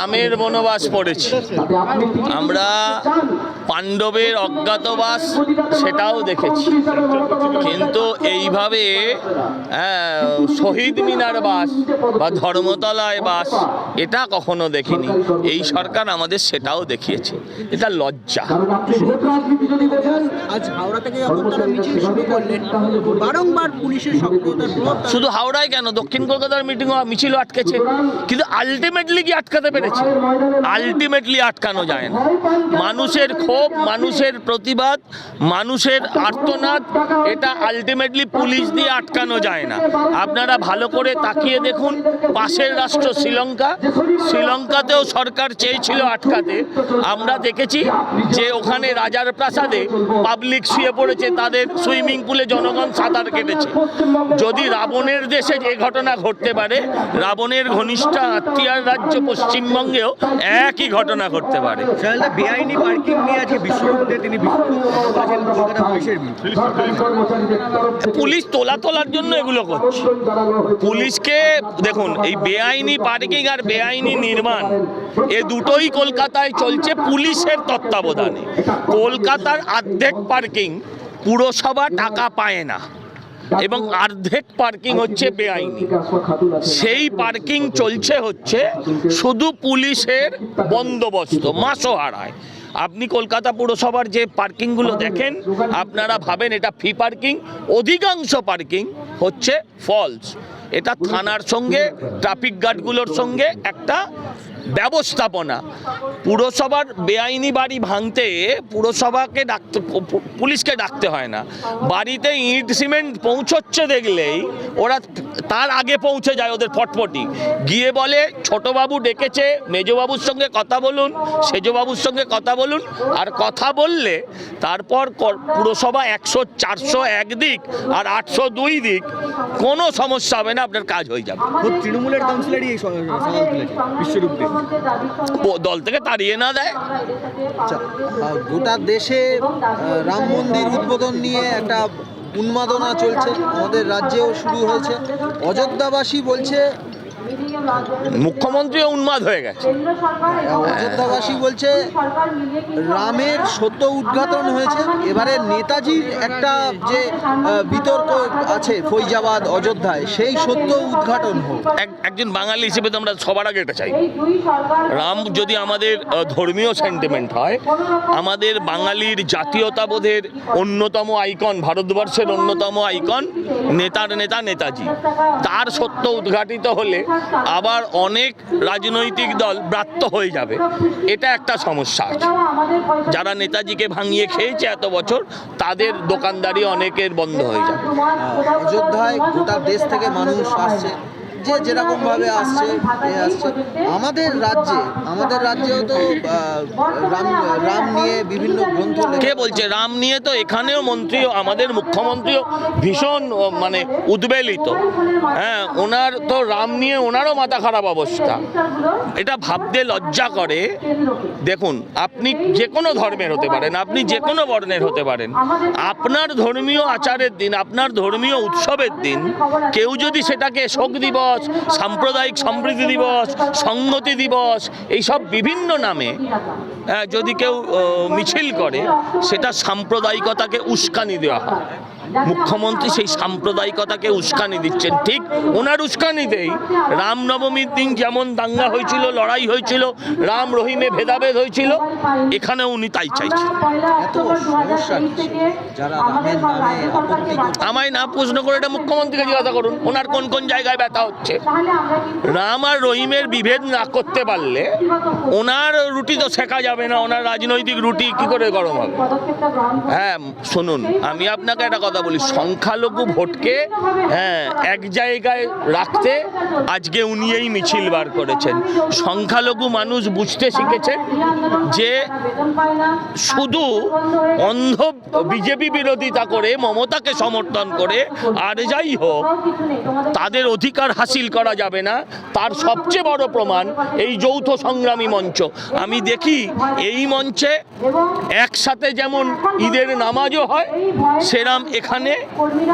রামের বনবাস পড়েছি। আমরা পাণ্ডবের অজ্ঞাতবাস সেটাও দেখেছি। কিন্তু এইভাবে হ্যাঁ, শহীদ মিনার বাস বা ধর্মতলায় বাস এটা কখনো দেখিনি। এই সরকার আমাদের সেটাও দেখিয়েছে। এটা লজ্জা। শুধু হাওড়ায় কেন? দক্ষিণ কলকাতার মিটিং মিছিল আটকেছে। কিন্তু আলটিমেটলি কি আটকাতে পেরেছে আলটিমেটলি আটকানো যায় না। মানুষের ক্ষোভ, মানুষের প্রতিবাদ, মানুষের আর্তনাদ, এটা আলটিমেটলি পুলিশ দিয়ে আটকানো যায় না। আপনারা ভালো করে তাকিয়ে দেখুন, পাশের রাষ্ট্র শ্রীলঙ্কা। শ্রীলঙ্কাতেও সরকার চেয়েছিল আটকাতে। আমরা দেখেছি যে ওখানে রাজার প্রাসাদে পাবলিক শুয়ে পড়েছে, তাদের সুইমিং পুলে জনগণ সাঁতার কেটেছে। যদি রাবণের দেশে যে ঘটনা ঘটতে পারে, রাবণের ঘনিষ্ঠ আত্মীয়ার রাজ্য পশ্চিমবঙ্গেও একই ঘটনা ঘটতে পারে। বেআইনি পার্কিং নিয়ে আজকে বিশ্বরূপে তিনি বিস্ফোরক করেছেন কলকাতা পুলিশের বিরুদ্ধে। পুলিশ তোলা তোলার জন্য এগুলো করছে। পুলিশকে দেখুন এই বেআইনি পার্কিং আর বেআইনি নির্মাণ এ দুটোই কলকাতায় চলছে পুলিশের তত্ত্বাবধানে। কলকাতার অর্ধেক পার্কিং পুরসভা টাকা পায় না। এবং অর্ধেক পার্কিং হচ্ছে বেআইনি। সেই পার্কিং চলছে হচ্ছে শুধু পুলিশের বন্দোবস্ত মাসও হারায় আপনি কলকাতা পুরসভার যে পার্কিংগুলো দেখেন আপনারা ভাবেন এটা ফি পার্কিং অধিকাংশ পার্কিং হচ্ছে ফলস এটা থানার সঙ্গে ট্রাফিক গার্ডগুলোর সঙ্গে একটা ব্যবস্থাপনা। পুরসভার বেআইনি বাড়ি ভাঙতে পুরসভাকে ডাকতে পুলিশকে ডাকতে হয় না। বাড়িতে ইট, সিমেন্ট পৌঁছচ্ছে দেখলেই ওরা তার আগে পৌঁছে যায় ওদের ফটফটি। গিয়ে বলে ছোটবাবু ডেকেছে মেজবাবুর সঙ্গে কথা বলুন সেজবাবুর সঙ্গে কথা বলুন আর কথা বললে তারপর পুরসভা একশো চারশো এক দিক আর আটশো দুই দিক কোনো সমস্যা হবে না আপনার কাজ হয়ে যাবে। তৃণমূলের কাউন্সিলরই এই বিশ্বরূপ দল থেকে তাড়িয়ে না দেয়। আচ্ছা, গোটা দেশে রাম মন্দির উদ্বোধন নিয়ে একটা উন্মাদনা চলছে। আমাদের রাজ্যেও শুরু হয়েছে। অযোধ্যাবাসী বলছে মুখ্যমন্ত্রীও উন্মাদ হয়ে গেছে। অযোধ্যাবাসী বলছে রামের সত্য উদ্ঘাটন হয়েছে। এবারে নেতাজির একটা যে বিতর্ক আছে ফৈজাবাদ অযোধ্যায় সেই সত্য উদ্ঘাটন হোক। এক- একজন বাঙালি হিসেবে তো আমরা সবার আগে এটা চাই। রাম যদি আমাদের ধর্মীয় সেন্টিমেন্ট হয় আমাদের বাঙালির জাতীয়তাবোধের অন্যতম আইকন ভারতবর্ষের অন্যতম আইকন নেতার নেতা নেতাজি। তার সত্য উদ্ঘাটিত হলে আবার অনেক রাজনৈতিক দল ব্রাত্য হয়ে যাবে। এটা একটা সমস্যা আছে। যারা নেতাজিকে ভাঙিয়ে খেয়েছে এত বছর, তাদের দোকানদারি অনেকের বন্ধ হয়ে যাবে। অযোধ্যায় গোটা দেশ থেকে মানুষ আসছে। যে যেরকম ভাবে আসছে আসছে। আমাদের রাজ্যে, আমাদের রাজ্যেও তো রাম রাম নিয়ে বিভিন্ন গ্রন্থ কে বলছে? রাম নিয়ে তো এখানেও মন্ত্রীও আমাদের মুখ্যমন্ত্রীও ভীষণ মানে উদ্বেলিত। হ্যাঁ ওনার তো রাম নিয়ে ওনারও মাথা খারাপ অবস্থা। এটা ভাবতে লজ্জা করে। দেখুন, আপনি যে কোনো ধর্মের হতে পারেন, আপনি যে কোনো বর্ণের হতে পারেন। আপনার ধর্মীয় আচারের দিন, আপনার ধর্মীয় উৎসবের দিন, কেউ যদি সেটাকে শোক দিবস সাম্প্রদায়িক সমৃদ্ধি দিবস, সংহতি দিবস, এইসব বিভিন্ন নামে যদি কেউ মিছিল করে, সেটা সাম্প্রদায়িকতাকে উস্কানি দেওয়া হয়। মুখ্যমন্ত্রী সেই সাম্প্রদায়িকতাকে উস্কানি দিচ্ছেন। ঠিক ওনার উস্কানিতেই রামনবমীর দিন যেমন দাঙ্গা হয়েছিল লড়াই হয়েছিল রাম রহিমে ভেদাভেদ হয়েছিল এখানে উনি তাই চাইছেন। আমায় না প্রশ্ন করে এটা মুখ্যমন্ত্রীকে জিজ্ঞাসা করুন ওনার কোন কোন জায়গায় ব্যথা হচ্ছে? রাম আর রহিমের বিভেদ না করতে পারলে ওনার রুটি তো শেখা যাবে না ওনার রাজনৈতিক রুটি কি করে গরম হবে? হ্যাঁ শুনুন আমি আপনাকে একটা কথা বলি সংখ্যালঘু ভোটকে হ্যাঁ এক জায়গায় রাখতে আজকে উনি এই মিছিল বার করেছেন। সংখ্যালঘু মানুষ বুঝতে শিখেছেন যে শুধু অন্ধ বিজেপি বিরোধিতা করে মমতাকে সমর্থন করে আর যাই হোক তাদের অধিকার হাসিল করা যাবে না। তার সবচেয়ে বড় প্রমাণ এই যৌথ সংগ্রামী মঞ্চ। আমি দেখি এই মঞ্চে একসাথে যেমন ঈদের নামাজও হয় সেরাম এখানে যেখানে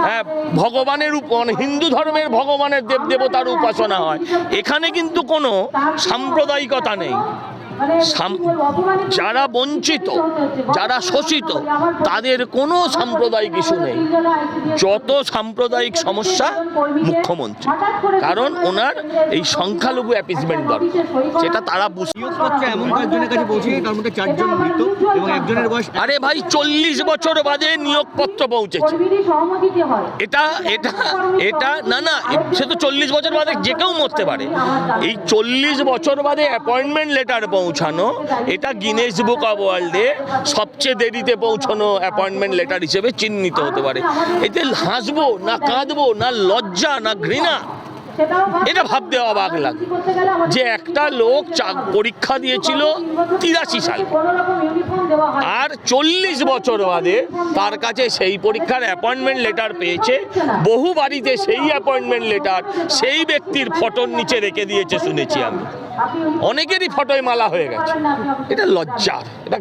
হ্যাঁ, ভগবানের মানে হিন্দু ধর্মের ভগবানের দেব দেবতার উপাসনা হয়। এখানে কিন্তু কোনো সাম্প্রদায়িকতা নেই। যারা বঞ্চিত যারা শোষিত তাদের কোনো সাম্প্রদায়িক ইস্যু নেই। যত সাম্প্রদায়িক সমস্যা মুখ্যমন্ত্রী কারণ ওনার এই সংখ্যালঘু অ্যাপিসমেন্ট দরকার যেটা তারা বুঝতে এমন কয়েকজনের কাছে পৌঁছেছে তার মধ্যে চারজন মৃত এবং একজনের বয়স আরে ভাই চল্লিশ বছর বাদে নিয়োগপত্র পৌঁছেছে। এটা এটা এটা না না সে তো চল্লিশ বছর বাদে যে কেউ মরতে পারে। এই চল্লিশ বছর বাদে অ্যাপয়েন্টমেন্ট লেটার পৌঁছানো। এটা গিনেস বুক অফ ওয়ার্ল্ডে সবচেয়ে দেরিতে পৌঁছানো অ্যাপয়েন্টমেন্ট লেটার হিসেবে চিহ্নিত হতে পারে। এতে হাসবো না কাঁদবো না লজ্জা না ঘৃণা, এটা ভাবতে অবাক লাগে যে একটা লোক পরীক্ষা দিয়েছিল তিরাশি সালে। আর চল্লিশ বছর বাদে তার কাছে সেই পরীক্ষার অ্যাপয়েন্টমেন্ট লেটার পেয়েছে, বহু বাড়িতে সেই অ্যাপয়েন্টমেন্ট লেটার সেই ব্যক্তির ফটোর নিচে রেখে দিয়েছে, শুনেছি আমি। অনেকেরই ফটোয় মালা হয়ে গেছে। এটা লজ্জার। এটা